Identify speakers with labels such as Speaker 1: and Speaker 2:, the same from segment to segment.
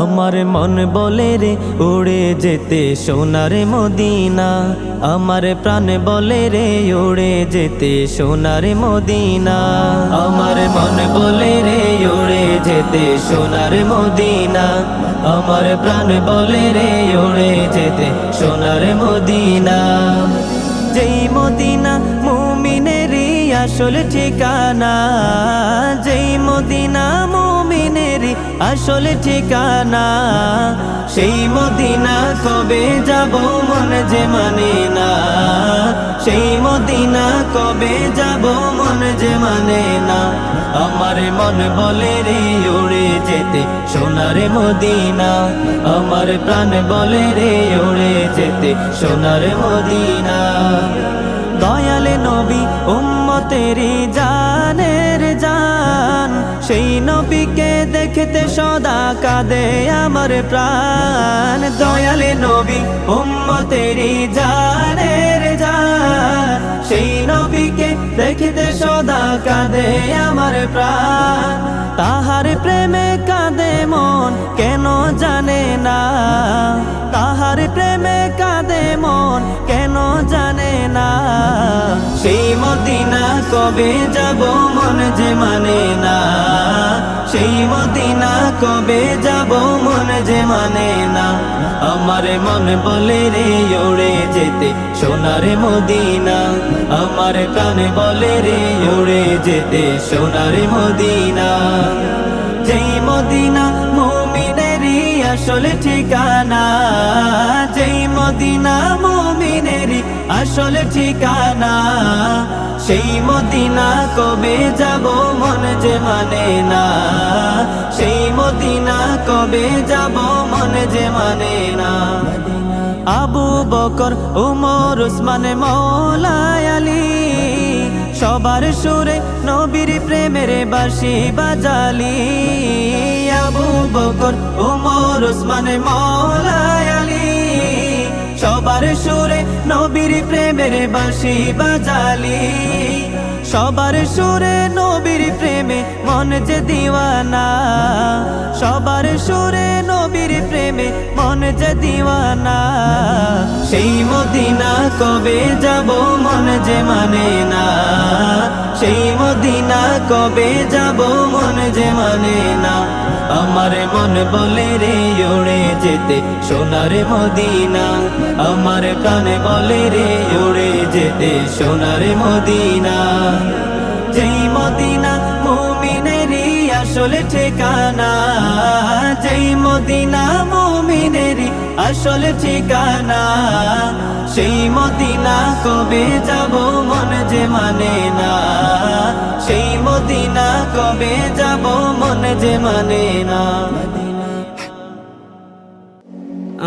Speaker 1: আমার মন বলে রে, উড়ে যেতে সোনার মদিনা। আমার প্রাণ বলে রে, উড়ে যেতে সোনার মদিনা। আমার মন বলে রে, উড়ে যেতে সোনার মদিনা। আমার প্রাণ বলে রে, উড়ে যেতে সোনার মদিনা। যেই মদিনা মুমিনেরই আসল ঠিকানা, যেই মদিনা মুমিনেরই আসল ঠিকানা। সেই মদিনা কবে যাব মন যে মানে না। সেই মদিনা কবে যাব মন যে মানে না। আমার মন বলে রে, উড়ে যেতে সোনার মদিনা। আমার প্রাণ বলে রে, উড়ে যেতে সোনার মদিনা। দয়ালে নবী উম্মতেরি জান সেই নবীকে দেখতে সদা কাঁদে আমার প্রাণ। দয়ালে নবী উম্মতেরি জান। সেই নবীকে দেখতে সদা কাঁদে আমার প্রাণ। তাহার প্রেমে কাঁদে মন কেন জানে না। তাহার প্রেমে কাঁদে মন কেন জানে না। সেই মদিনা কবে যাব মন যে মানে না। কবে যাব মন যে মানে না। আমার মন বলে রে উড়ে যেতে। সোনার মদিনা। আমার প্রাণ বলে রে উড়ে যেতে। সোনার মদিনা। যেই মদিনা মুমিনেরই আসল ঠিকানা, যেই মদিনা আসল ঠিকানা। সেই মদিনা কবে যাব মন যে মানে না। সেই মদিনা কবে যাব মন যে মানে না। আবু বকর, উমর, উসমান মৌলায় সবার সুরে নবীর প্রেমের বাসি বাজালি। আবু বকর, উমর, উসমান মৌলায় সবার সুরে নবীর প্রেমের বাসি বাজালি। সবার সুরে নবীর প্রেমে মন যে দিওয়ানা। সবার সুরে নবীর প্রেমে মন যে দিওয়ানা। সেই মদিনা কবে যাব মন যে মানে না। সেই মদিনা কবে যাব মন যে মানে না। আমার মন বলে রে, উড়ে যেতে সোনার মদিনা। আমার প্রাণ বলে রে, উড়ে যেতে সোনার মদিনা। আসল ঠিকানা, যেই মদিনা মমিনেরি আসল ঠিকানা, সেই মদিনা কবে যাব মন যে মানে না? সেই মদিনা কবে যাব মন যে মানে না?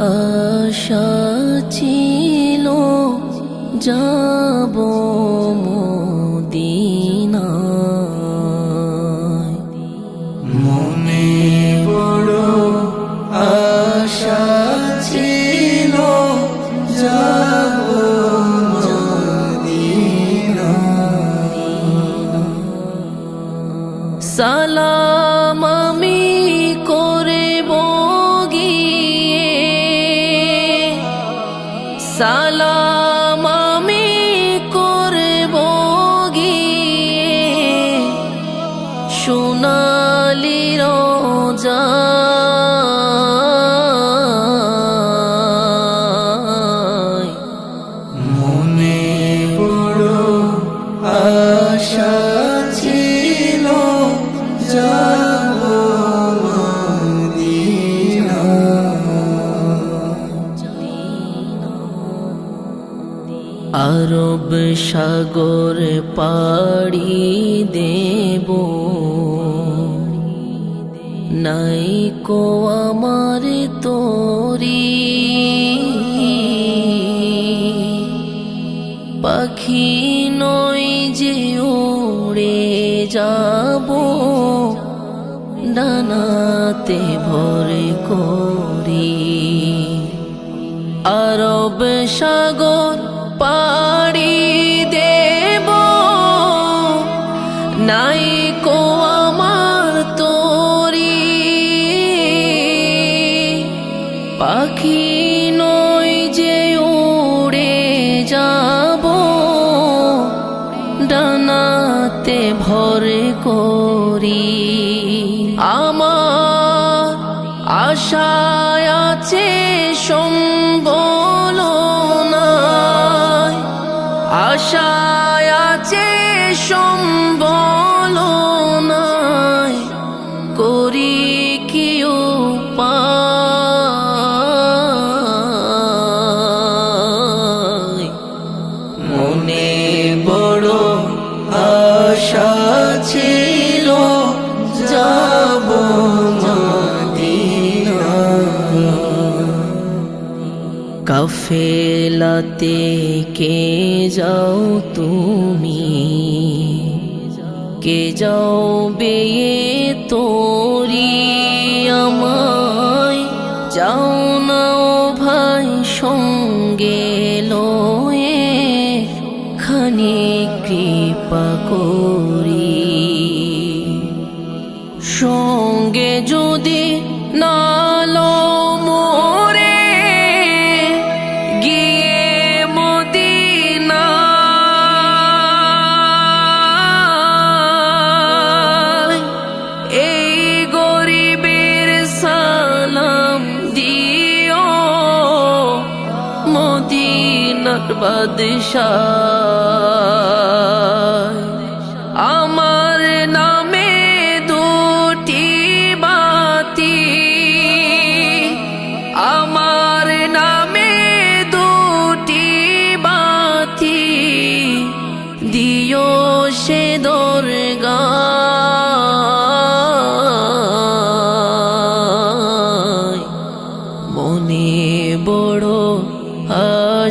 Speaker 2: আশা ছিল যাব। আরব সাগর পা রাতে কে যাও তুমি? কে যাও বাদশাহ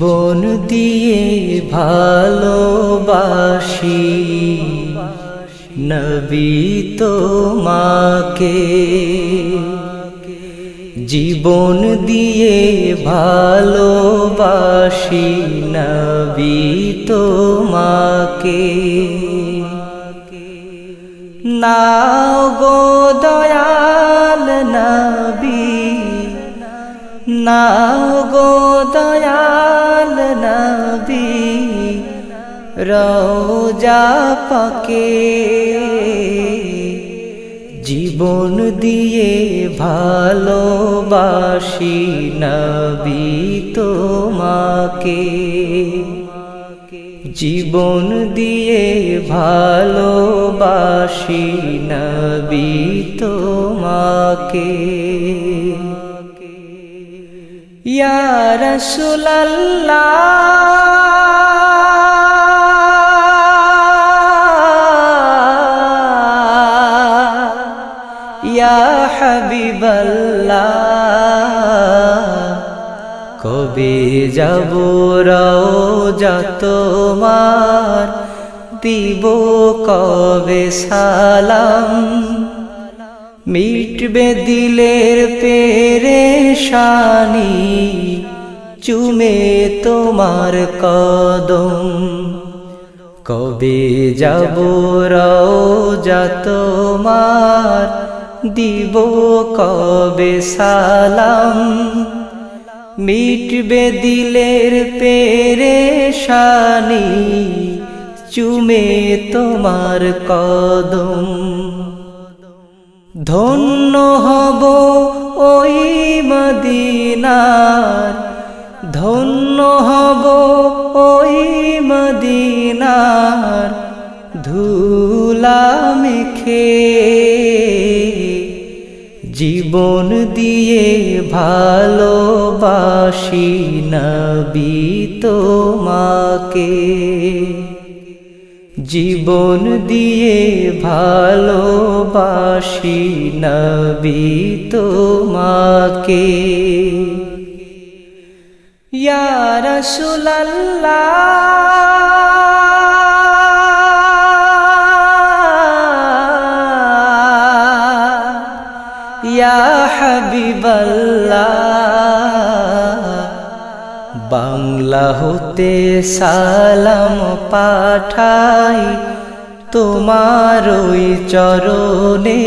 Speaker 3: জীবন দিয়ে ভালোবাসি। নবী তোমাকে। জীবন দিয়ে ভালোবাসি। নবী তোমাকে। নাও গো দয়াল নবী। নাও গো দয়াল নবী রওজা পাকে। জীবন দিয়ে ভালোবাসি নবী তোমাকে। জীবন দিয়ে ভালোবাসি নবী তোমাকে। ইয়া রাসূলাল্লাহ। ইয়া হাবিবাল্লাহ। কবে যাব রওজা তোমার? দিব কবে সালাম? মিটবে দিলের পেরেশানি, চুমে তোমার কদম। কবে যাব রওজা তোমার, দিব কবে সালাম? মিটবে দিলের পেরেশানি, চুমে তোমার কদম। ধন্য হব ওই মদিনার। ধন্য হব ওই মদিনার। ধুলা মেখে জীবন দিয়ে ভালোবাসি নবী তোমাকে। জীবন দিয়ে ভালোবাসি নবী তোমাকে। ইয়া বাংলা হতে সালাম পাঠাই তোমার ওই চরণে।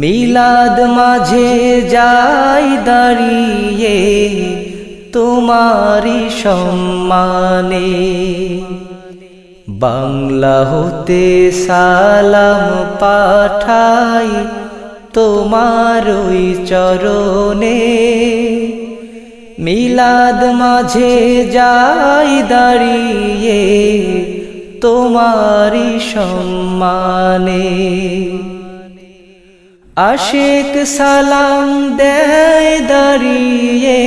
Speaker 3: মিলাদ মাঝে যাই দাঁড়িয়ে তোমারি সম্মানে। বাংলা হতে সালাম পাঠাই তোমার ওই চরণে। মিলাদ মাঝে যাই দাঁড়িয়ে তোমারি সম্মানে। আশেক সালাম দেয় দাঁড়িয়ে,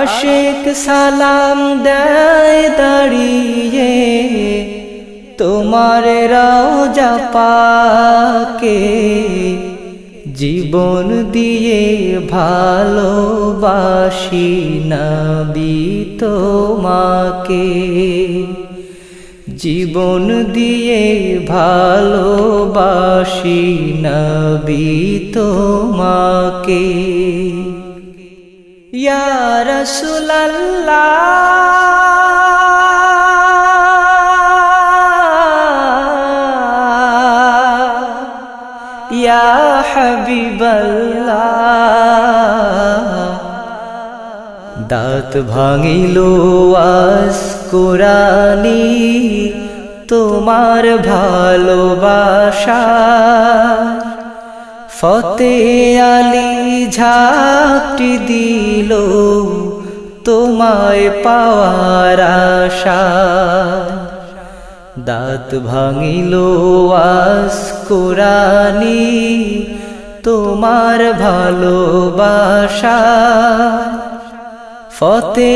Speaker 3: আশেক সালাম দেয় দাঁড়িয়ে, তোমার রাজা পাকে জীবন দিয়ে ভালোবাসি নবী তোমাকে। জীবন দিয়ে ভালোবাসি নবী তোমাকে। ইয়া রাসূলাল্লাহ। হাবিবাল্লাহ। দাঁত ভাঙিল আস কোরআনি, তোমার ভালোবাসা। ফতে আলী ঝাঁকটি দিল তোমায় পাওয়ার আশা। দাঁত ভাঙিল আস কোরআনি তোমার ভালোবাসা। ফতে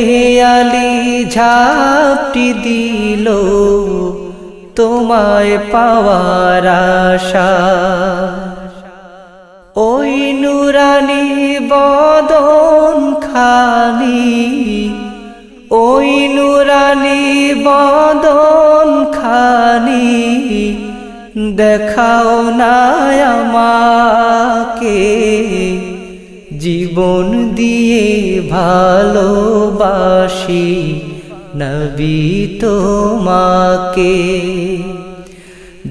Speaker 3: আলী ঝাপটি দিল তোমায় পাওয়ার আশা। ওই নুরানি বদন খানি ওই নুরানি বদন খানি দেখাও না আমাকে, জীবন দিয়ে ভালোবাসি নবী তোমাকে।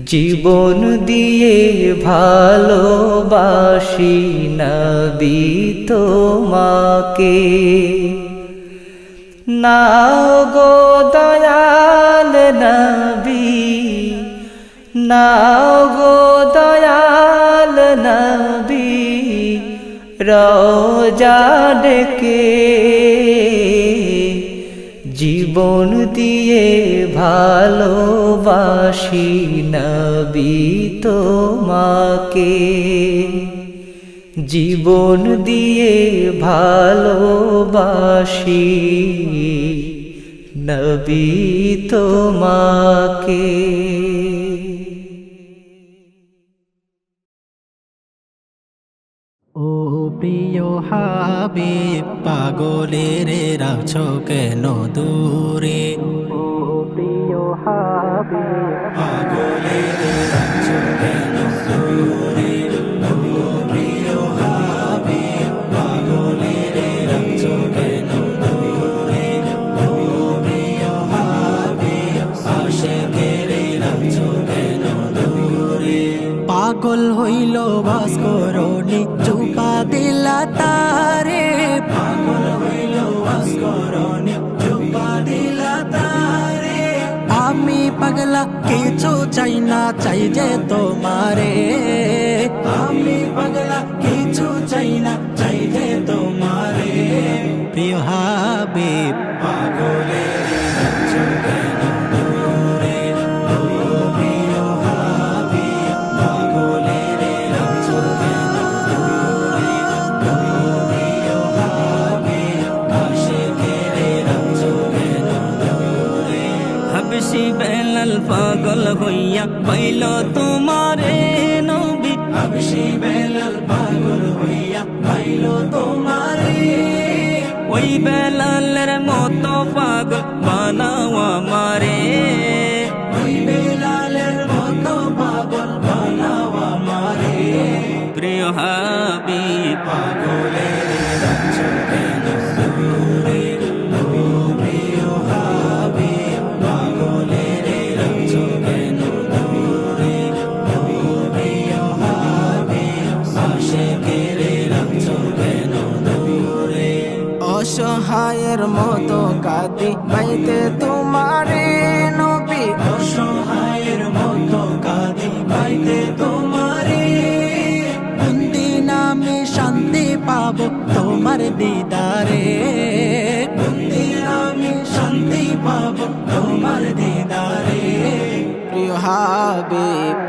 Speaker 3: জীবন দিয়ে ভালোবাসি নবী তোমাকে। না গো দয়াল নাও গো দয়াল নবী রোজা জীবন দিয়ে ভালোবাসি নবী তোমাকে। জীবন দিয়ে ভালোবাসি নবী তোমাকে।
Speaker 4: প্রিয় হাবিব পাগলের রাখছ কেন দূরে প্রিয় হাবিব পাগলের রাখছ কেন দূরে ও প্রিয় হাবিব না চাই যে তোমারে। আমি পাগলা কিছু চাই না চাই যে তোমারে। প্রিয় হাবিব
Speaker 2: হাবসি বেলাল পাগল হইয়া পাইল তোমারে নবী।
Speaker 4: হাবশি বেলাল পাগল হইয়া পাইল তোমারে।
Speaker 2: ওই বেলালের মতো পাগল বানাও আমারে।
Speaker 4: ওই বেলালের মতো পাগল বানাও আমারে।
Speaker 2: প্রিয় হাবিব
Speaker 4: পাগলের অসহায়ের মতো কাঁদি। পাইতে তোমারে নবী অসহায়ের মতো কাঁদি। পাইতে তোমারে কোনদিন আমি শান্তি পাব তোমার দিদারে। আমি শান্তি পাব তোমার দিদারে। প্রিয় হাবিব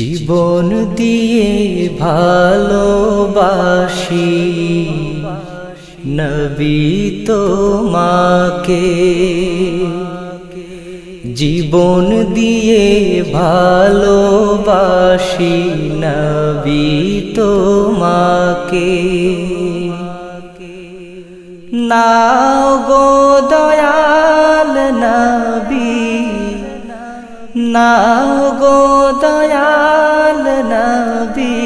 Speaker 3: জীবন দিয়ে ভালোবাসি। নবী তো তোমাকে। জীবন দিয়ে ভালোবাসি। নবী তোমাকে। নাও গো দয়াল নবী। নাও গো দয়াল নবী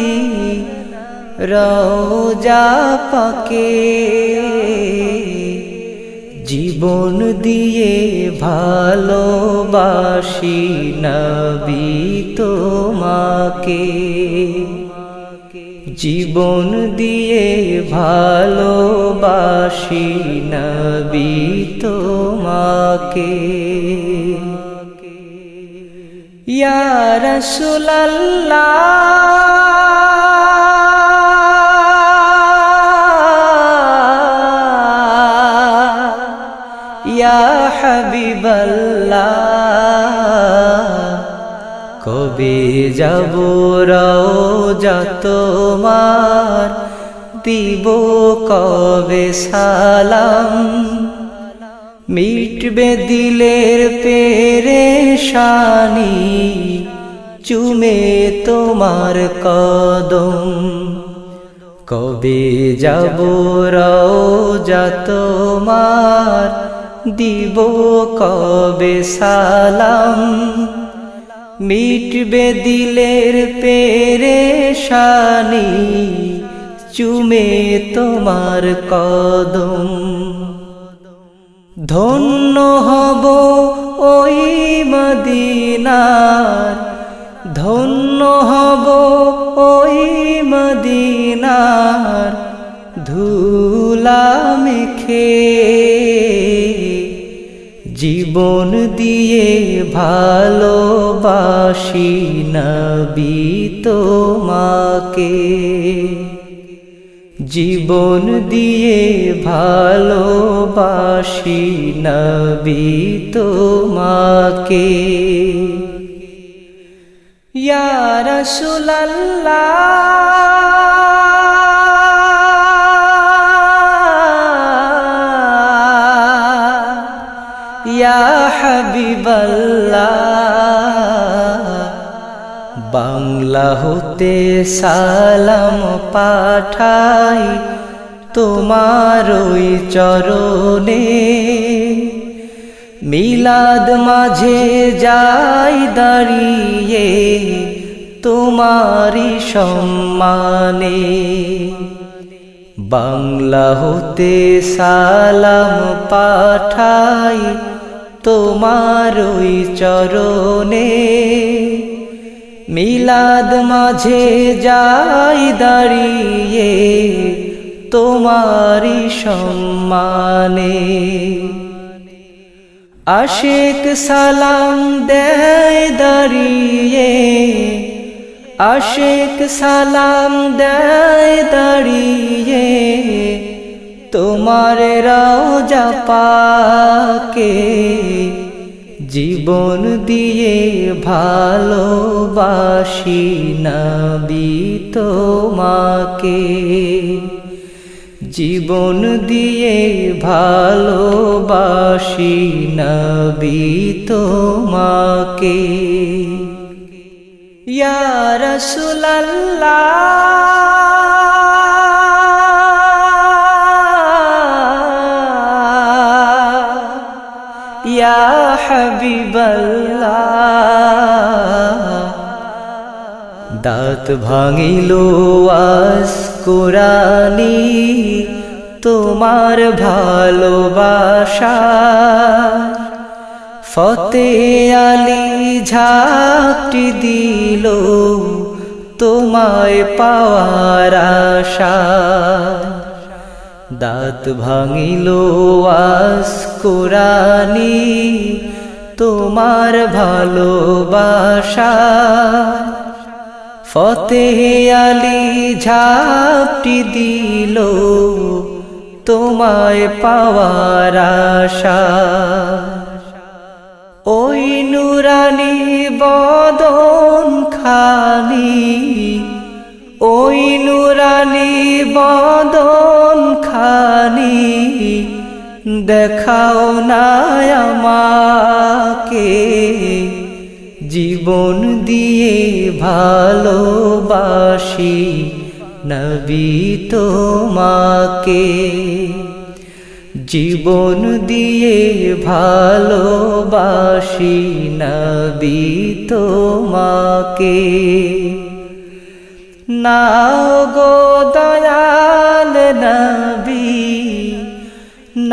Speaker 3: রোজা পাকে। জীবন দিয়ে ভালোবাসি নবী তোমাকে। জীবন দিয়ে ভালোবাসি নবী তোমাকে। ইয়া রাসূলাল্লাহ। ইয়া হাবিবাল্লাহ। কবে যাব রওজা তোমার? দিব কবে সালাম? মিটবে দিলের পেরেশানি, চুমে তোমার কদম। কবে যাব রওজা তোমার, দিব কবে সালাম। মিটবে দিলের পেরেশানি, চুমে তোমার কদম। ধন্য হব ওই মদিনার। ধন্য হব ওই মদিনার। ধুলা মেখে জীবন দিয়ে ভালোবাসি নবী তোমাকে। জীবন দিয়ে ভালোবাসি নবী তোমাকে। ইয়া বাংলা হতে সালাম পাঠাই তোমার ওই চরণে। মিলাদ মাঝে যাই দাঁড়িয়ে তোমারি সম্মানে। বাংলা হতে সালাম পাঠাই তোমার ওই চরণে। মিলাদ মাঝে যাই দাঁড়িয়ে তোমারি সম্মানে। আশেক সালাম দেয় দাঁড়িয়ে, আশেক সালাম দেয় দাঁড়িয়ে, তোমার রাজা পাকে জীবন দিয়ে ভালোবাসি নবী তোমাকে। জীবন দিয়ে ভালোবাসি নবী তোমাকে। ইয়া রাসূলাল্লাহ। দাঁত ভাঙিল আস কোরআনি তোমার ভালোবাসা। ফতে আলী ঝাঁকটি দিল, তোমায় পাওয়ার আশা। দাঁত ভাঙিল আস কোরআনি তোমার ভালোবাসা। ফতে আলী ঝাপটি দিল তোমায় পাওয়ার আশা। ওই নুরানি বদন খানি ওই নুরানি বদন খানি দেখাও না আমাকে, জীবন দিয়ে ভালোবাসি নবী তোমাকে। জীবন দিয়ে ভালোবাসি নবী তোমাকে। নাও গো দয়াল নবী।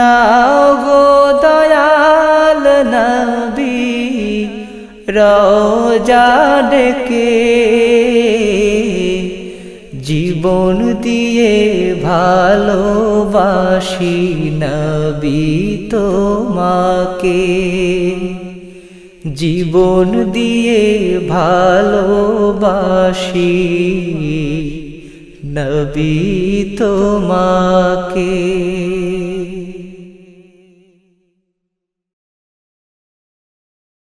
Speaker 3: নাও গো দয়াল নবী, রোজা জীবন দিয়ে ভালোবাসি নবী তোমাকে। জীবন দিয়ে ভালোবাসি নবী তোমাকে।